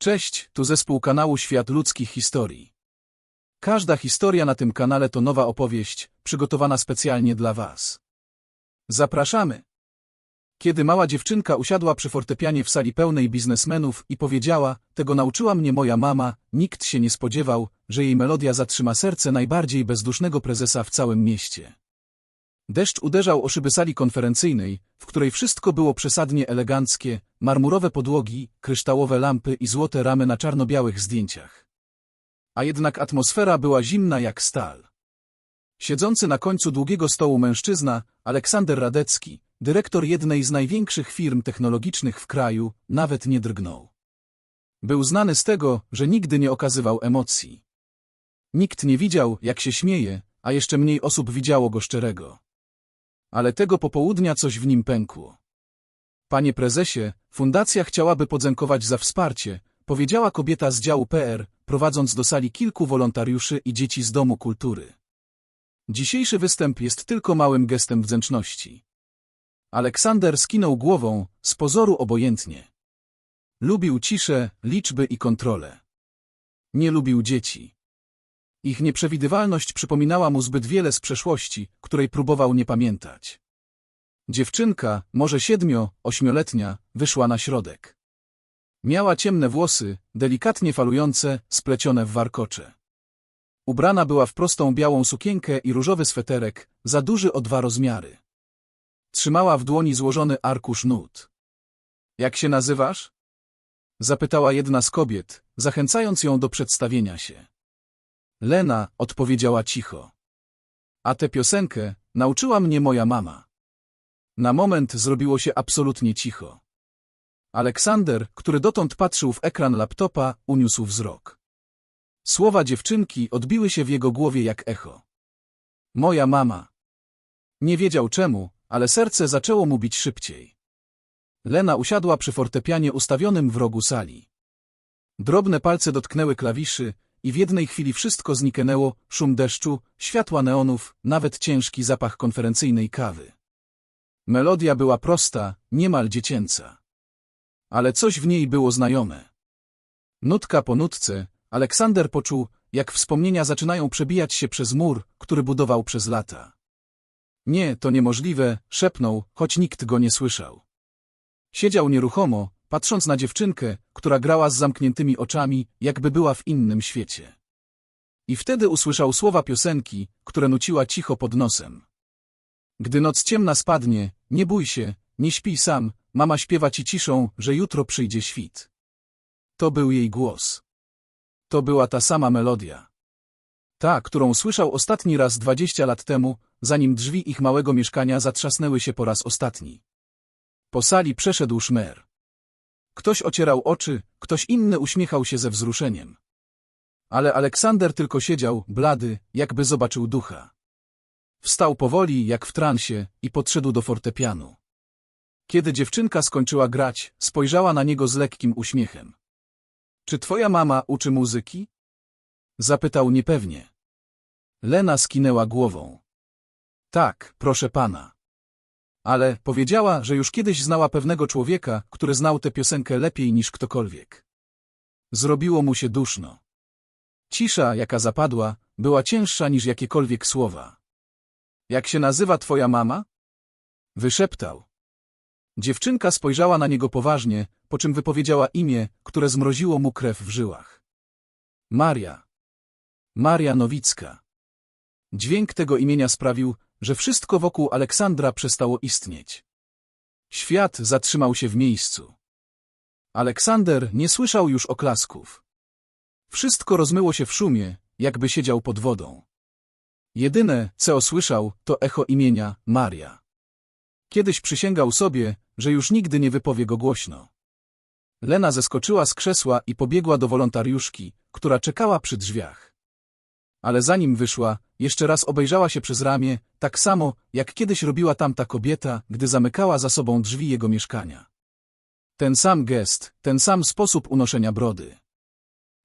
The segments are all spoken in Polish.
Cześć, tu zespół kanału Świat Ludzkich Historii. Każda historia na tym kanale to nowa opowieść, przygotowana specjalnie dla Was. Zapraszamy! Kiedy mała dziewczynka usiadła przy fortepianie w sali pełnej biznesmenów i powiedziała, tego nauczyła mnie moja mama, nikt się nie spodziewał, że jej melodia zatrzyma serce najbardziej bezdusznego prezesa w całym mieście. Deszcz uderzał o szyby sali konferencyjnej, w której wszystko było przesadnie eleganckie, marmurowe podłogi, kryształowe lampy i złote ramy na czarno-białych zdjęciach. A jednak atmosfera była zimna jak stal. Siedzący na końcu długiego stołu mężczyzna, Aleksander Radecki, dyrektor jednej z największych firm technologicznych w kraju, nawet nie drgnął. Był znany z tego, że nigdy nie okazywał emocji. Nikt nie widział, jak się śmieje, a jeszcze mniej osób widziało go szczerego. Ale tego popołudnia coś w nim pękło. Panie prezesie, fundacja chciałaby podziękować za wsparcie, powiedziała kobieta z działu PR, prowadząc do sali kilku wolontariuszy i dzieci z Domu Kultury. Dzisiejszy występ jest tylko małym gestem wdzięczności. Aleksander skinął głową, z pozoru obojętnie. Lubił ciszę, liczby i kontrolę. Nie lubił dzieci. Ich nieprzewidywalność przypominała mu zbyt wiele z przeszłości, której próbował nie pamiętać. Dziewczynka, może siedmio, ośmioletnia, wyszła na środek. Miała ciemne włosy, delikatnie falujące, splecione w warkocze. Ubrana była w prostą białą sukienkę i różowy sweterek, za duży o dwa rozmiary. Trzymała w dłoni złożony arkusz nut. Jak się nazywasz? Zapytała jedna z kobiet, zachęcając ją do przedstawienia się. Lena odpowiedziała cicho. A tę piosenkę nauczyła mnie moja mama. Na moment zrobiło się absolutnie cicho. Aleksander, który dotąd patrzył w ekran laptopa, uniósł wzrok. Słowa dziewczynki odbiły się w jego głowie jak echo. Moja mama. Nie wiedział czemu, ale serce zaczęło mu bić szybciej. Lena usiadła przy fortepianie ustawionym w rogu sali. Drobne palce dotknęły klawiszy i w jednej chwili wszystko zniknęło, szum deszczu, światła neonów, nawet ciężki zapach konferencyjnej kawy. Melodia była prosta, niemal dziecięca. Ale coś w niej było znajome. Nutka po nutce, Aleksander poczuł, jak wspomnienia zaczynają przebijać się przez mur, który budował przez lata. Nie, to niemożliwe, szepnął, choć nikt go nie słyszał. Siedział nieruchomo, patrząc na dziewczynkę, która grała z zamkniętymi oczami, jakby była w innym świecie. I wtedy usłyszał słowa piosenki, które nuciła cicho pod nosem. Gdy noc ciemna spadnie, nie bój się, nie śpij sam, mama śpiewa ci ciszą, że jutro przyjdzie świt. To był jej głos. To była ta sama melodia. Ta, którą słyszał ostatni raz dwadzieścia lat temu, zanim drzwi ich małego mieszkania zatrzasnęły się po raz ostatni. Po sali przeszedł szmer. Ktoś ocierał oczy, ktoś inny uśmiechał się ze wzruszeniem. Ale Aleksander tylko siedział, blady, jakby zobaczył ducha. Wstał powoli, jak w transie, i podszedł do fortepianu. Kiedy dziewczynka skończyła grać, spojrzała na niego z lekkim uśmiechem. Czy twoja mama uczy muzyki? Zapytał niepewnie. Lena skinęła głową. Tak, proszę pana. Ale powiedziała, że już kiedyś znała pewnego człowieka, który znał tę piosenkę lepiej niż ktokolwiek. Zrobiło mu się duszno. Cisza, jaka zapadła, była cięższa niż jakiekolwiek słowa. Jak się nazywa twoja mama? Wyszeptał. Dziewczynka spojrzała na niego poważnie, po czym wypowiedziała imię, które zmroziło mu krew w żyłach. Maria. Maria Nowicka. Dźwięk tego imienia sprawił, że wszystko wokół Aleksandra przestało istnieć. Świat zatrzymał się w miejscu. Aleksander nie słyszał już oklasków. Wszystko rozmyło się w szumie, jakby siedział pod wodą. Jedyne, co słyszał, to echo imienia Maria. Kiedyś przysięgał sobie, że już nigdy nie wypowie go głośno. Lena zeskoczyła z krzesła i pobiegła do wolontariuszki, która czekała przy drzwiach. Ale zanim wyszła, jeszcze raz obejrzała się przez ramię, tak samo, jak kiedyś robiła tamta kobieta, gdy zamykała za sobą drzwi jego mieszkania. Ten sam gest, ten sam sposób unoszenia brody.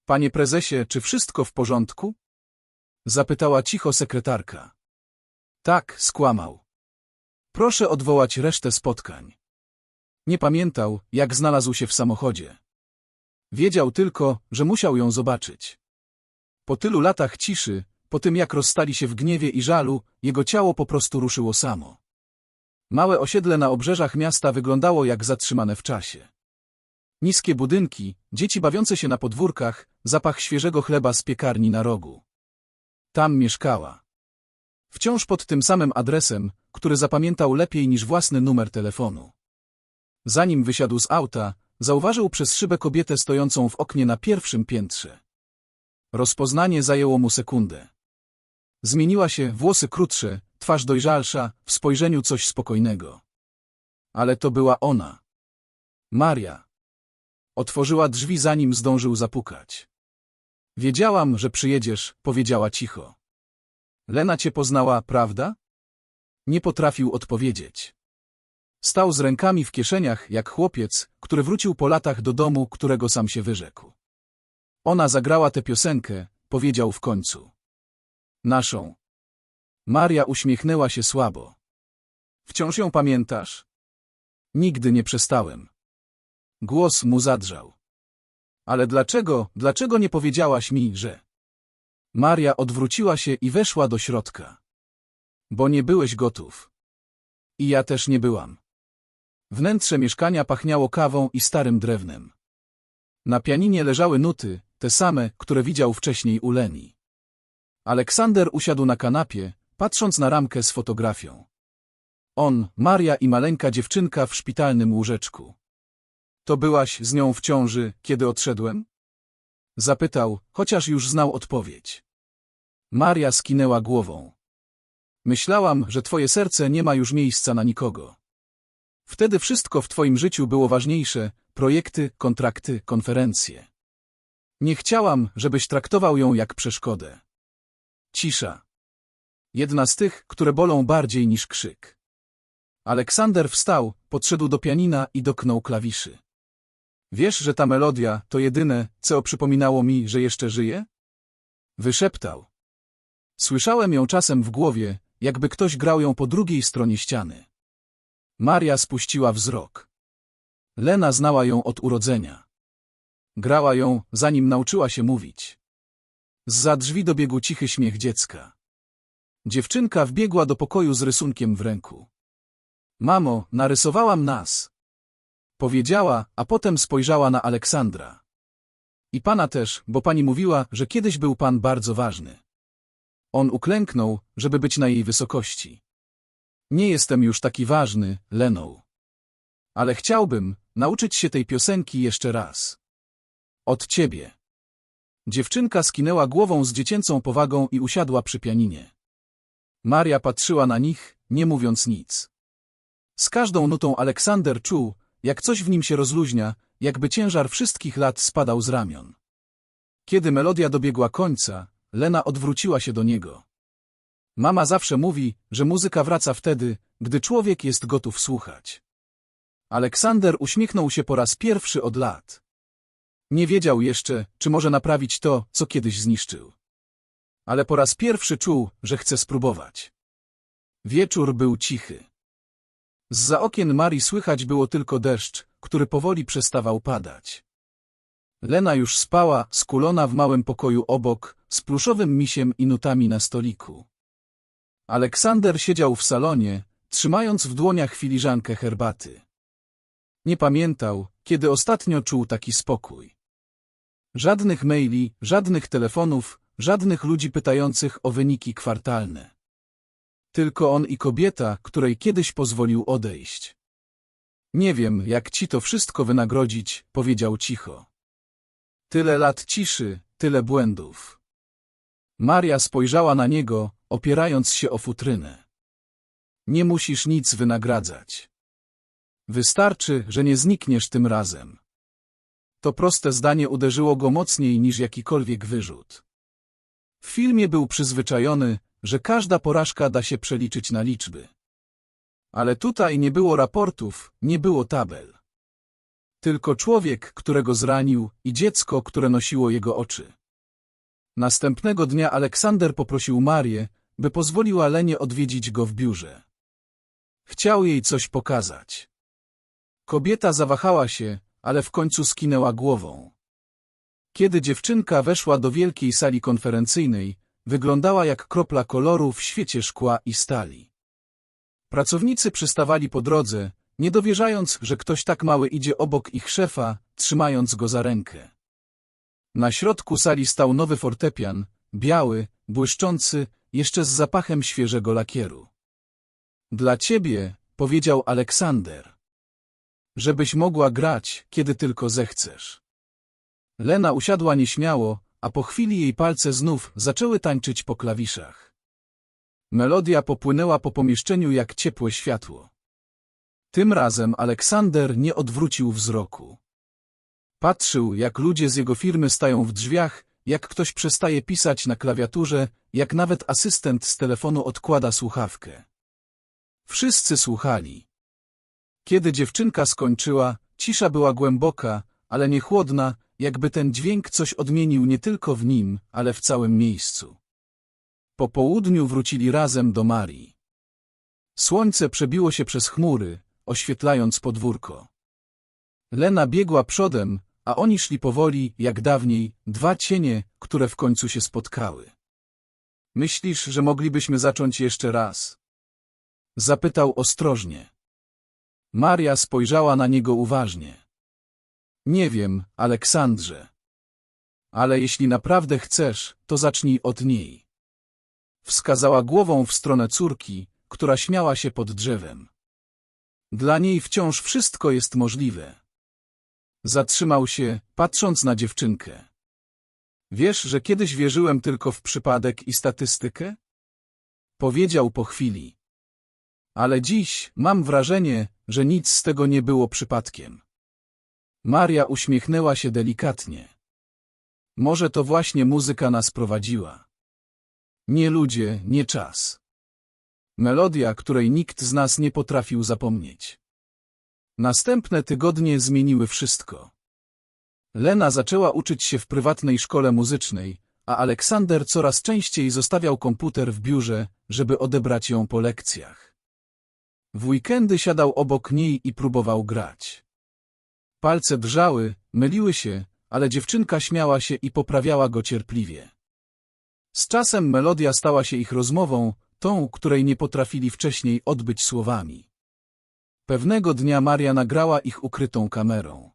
Panie prezesie, czy wszystko w porządku? Zapytała cicho sekretarka. Tak, skłamał. Proszę odwołać resztę spotkań. Nie pamiętał, jak znalazł się w samochodzie. Wiedział tylko, że musiał ją zobaczyć. Po tylu latach ciszy, po tym jak rozstali się w gniewie i żalu, jego ciało po prostu ruszyło samo. Małe osiedle na obrzeżach miasta wyglądało jak zatrzymane w czasie. Niskie budynki, dzieci bawiące się na podwórkach, zapach świeżego chleba z piekarni na rogu. Tam mieszkała. Wciąż pod tym samym adresem, który zapamiętał lepiej niż własny numer telefonu. Zanim wysiadł z auta, zauważył przez szybę kobietę stojącą w oknie na pierwszym piętrze. Rozpoznanie zajęło mu sekundę. Zmieniła się, włosy krótsze, twarz dojrzalsza, w spojrzeniu coś spokojnego. Ale to była ona. Maria. Otworzyła drzwi zanim zdążył zapukać. Wiedziałam, że przyjedziesz, powiedziała cicho. Lena cię poznała, prawda? Nie potrafił odpowiedzieć. Stał z rękami w kieszeniach, jak chłopiec, który wrócił po latach do domu, którego sam się wyrzekł. Ona zagrała tę piosenkę, powiedział w końcu. Naszą. Maria uśmiechnęła się słabo. Wciąż ją pamiętasz? Nigdy nie przestałem. Głos mu zadrżał. Ale dlaczego, dlaczego nie powiedziałaś mi, że... Maria odwróciła się i weszła do środka. Bo nie byłeś gotów. I ja też nie byłam. Wnętrze mieszkania pachniało kawą i starym drewnem. Na pianinie leżały nuty, te same, które widział wcześniej u Leni. Aleksander usiadł na kanapie, patrząc na ramkę z fotografią. On, Maria i maleńka dziewczynka w szpitalnym łóżeczku. To byłaś z nią w ciąży, kiedy odszedłem? Zapytał, chociaż już znał odpowiedź. Maria skinęła głową. Myślałam, że twoje serce nie ma już miejsca na nikogo. Wtedy wszystko w twoim życiu było ważniejsze, projekty, kontrakty, konferencje. Nie chciałam, żebyś traktował ją jak przeszkodę. Cisza. Jedna z tych, które bolą bardziej niż krzyk. Aleksander wstał, podszedł do pianina i doknął klawiszy. Wiesz, że ta melodia to jedyne, co przypominało mi, że jeszcze żyje? Wyszeptał. Słyszałem ją czasem w głowie, jakby ktoś grał ją po drugiej stronie ściany. Maria spuściła wzrok. Lena znała ją od urodzenia. Grała ją, zanim nauczyła się mówić. Zza drzwi dobiegł cichy śmiech dziecka. Dziewczynka wbiegła do pokoju z rysunkiem w ręku. Mamo, narysowałam nas. Powiedziała, a potem spojrzała na Aleksandra. I pana też, bo pani mówiła, że kiedyś był pan bardzo ważny. On uklęknął, żeby być na jej wysokości. Nie jestem już taki ważny, Leną. Ale chciałbym nauczyć się tej piosenki jeszcze raz. Od ciebie. Dziewczynka skinęła głową z dziecięcą powagą i usiadła przy pianinie. Maria patrzyła na nich, nie mówiąc nic. Z każdą nutą Aleksander czuł, jak coś w nim się rozluźnia, jakby ciężar wszystkich lat spadał z ramion. Kiedy melodia dobiegła końca, Lena odwróciła się do niego. Mama zawsze mówi, że muzyka wraca wtedy, gdy człowiek jest gotów słuchać. Aleksander uśmiechnął się po raz pierwszy od lat. Nie wiedział jeszcze, czy może naprawić to, co kiedyś zniszczył. Ale po raz pierwszy czuł, że chce spróbować. Wieczór był cichy. Zza okien Marii słychać było tylko deszcz, który powoli przestawał padać. Lena już spała, skulona w małym pokoju obok, z pluszowym misiem i nutami na stoliku. Aleksander siedział w salonie, trzymając w dłoniach filiżankę herbaty. Nie pamiętał, kiedy ostatnio czuł taki spokój. Żadnych maili, żadnych telefonów, żadnych ludzi pytających o wyniki kwartalne. Tylko on i kobieta, której kiedyś pozwolił odejść. Nie wiem, jak ci to wszystko wynagrodzić, powiedział cicho. Tyle lat ciszy, tyle błędów. Maria spojrzała na niego, opierając się o futrynę. Nie musisz nic wynagradzać. Wystarczy, że nie znikniesz tym razem. To proste zdanie uderzyło go mocniej niż jakikolwiek wyrzut. W filmie był przyzwyczajony, że każda porażka da się przeliczyć na liczby. Ale tutaj nie było raportów, nie było tabel. Tylko człowiek, którego zranił i dziecko, które nosiło jego oczy. Następnego dnia Aleksander poprosił Marię, by pozwoliła Lenie odwiedzić go w biurze. Chciał jej coś pokazać. Kobieta zawahała się, ale w końcu skinęła głową. Kiedy dziewczynka weszła do wielkiej sali konferencyjnej, wyglądała jak kropla koloru w świecie szkła i stali. Pracownicy przystawali po drodze, nie dowierzając, że ktoś tak mały idzie obok ich szefa, trzymając go za rękę. Na środku sali stał nowy fortepian, biały, błyszczący, jeszcze z zapachem świeżego lakieru. Dla ciebie, powiedział Aleksander. Żebyś mogła grać, kiedy tylko zechcesz. Lena usiadła nieśmiało, a po chwili jej palce znów zaczęły tańczyć po klawiszach. Melodia popłynęła po pomieszczeniu jak ciepłe światło. Tym razem Aleksander nie odwrócił wzroku. Patrzył, jak ludzie z jego firmy stają w drzwiach, jak ktoś przestaje pisać na klawiaturze, jak nawet asystent z telefonu odkłada słuchawkę. Wszyscy słuchali. Kiedy dziewczynka skończyła, cisza była głęboka, ale nie chłodna, jakby ten dźwięk coś odmienił nie tylko w nim, ale w całym miejscu. Po południu wrócili razem do Marii. Słońce przebiło się przez chmury, oświetlając podwórko. Lena biegła przodem, a oni szli powoli, jak dawniej, dwa cienie, które w końcu się spotkały. Myślisz, że moglibyśmy zacząć jeszcze raz? Zapytał ostrożnie. Maria spojrzała na niego uważnie. Nie wiem, Aleksandrze. Ale jeśli naprawdę chcesz, to zacznij od niej. Wskazała głową w stronę córki, która śmiała się pod drzewem. Dla niej wciąż wszystko jest możliwe. Zatrzymał się, patrząc na dziewczynkę. Wiesz, że kiedyś wierzyłem tylko w przypadek i statystykę? Powiedział po chwili. Ale dziś mam wrażenie, że nic z tego nie było przypadkiem. Maria uśmiechnęła się delikatnie. Może to właśnie muzyka nas prowadziła. Nie ludzie, nie czas. Melodia, której nikt z nas nie potrafił zapomnieć. Następne tygodnie zmieniły wszystko. Lena zaczęła uczyć się w prywatnej szkole muzycznej, a Aleksander coraz częściej zostawiał komputer w biurze, żeby odebrać ją po lekcjach. W weekendy siadał obok niej i próbował grać. Palce drżały, myliły się, ale dziewczynka śmiała się i poprawiała go cierpliwie. Z czasem melodia stała się ich rozmową, tą, której nie potrafili wcześniej odbyć słowami. Pewnego dnia Maria nagrała ich ukrytą kamerą.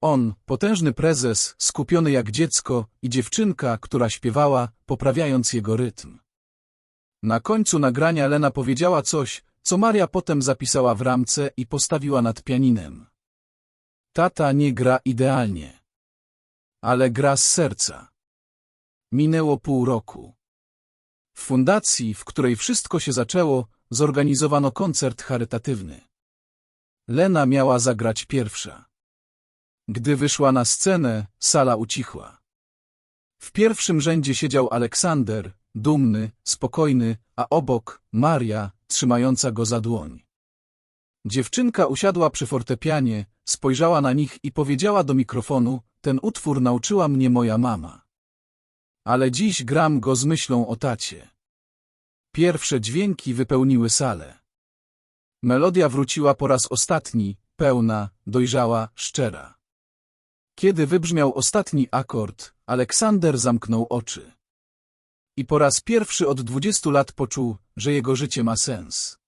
On, potężny prezes, skupiony jak dziecko i dziewczynka, która śpiewała, poprawiając jego rytm. Na końcu nagrania Lena powiedziała coś, co Maria potem zapisała w ramce i postawiła nad pianinem. Tata nie gra idealnie. Ale gra z serca. Minęło pół roku. W fundacji, w której wszystko się zaczęło, zorganizowano koncert charytatywny. Lena miała zagrać pierwsza. Gdy wyszła na scenę, sala ucichła. W pierwszym rzędzie siedział Aleksander, dumny, spokojny, a obok Maria, trzymająca go za dłoń. Dziewczynka usiadła przy fortepianie, spojrzała na nich i powiedziała do mikrofonu, ten utwór nauczyła mnie moja mama. Ale dziś gram go z myślą o tacie. Pierwsze dźwięki wypełniły salę. Melodia wróciła po raz ostatni, pełna, dojrzała, szczera. Kiedy wybrzmiał ostatni akord, Aleksander zamknął oczy. I po raz pierwszy od dwudziestu lat poczuł, że jego życie ma sens.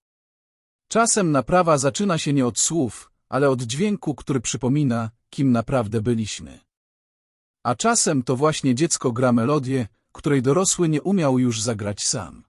Czasem naprawa zaczyna się nie od słów, ale od dźwięku, który przypomina, kim naprawdę byliśmy. A czasem to właśnie dziecko gra melodię, której dorosły nie umiał już zagrać sam.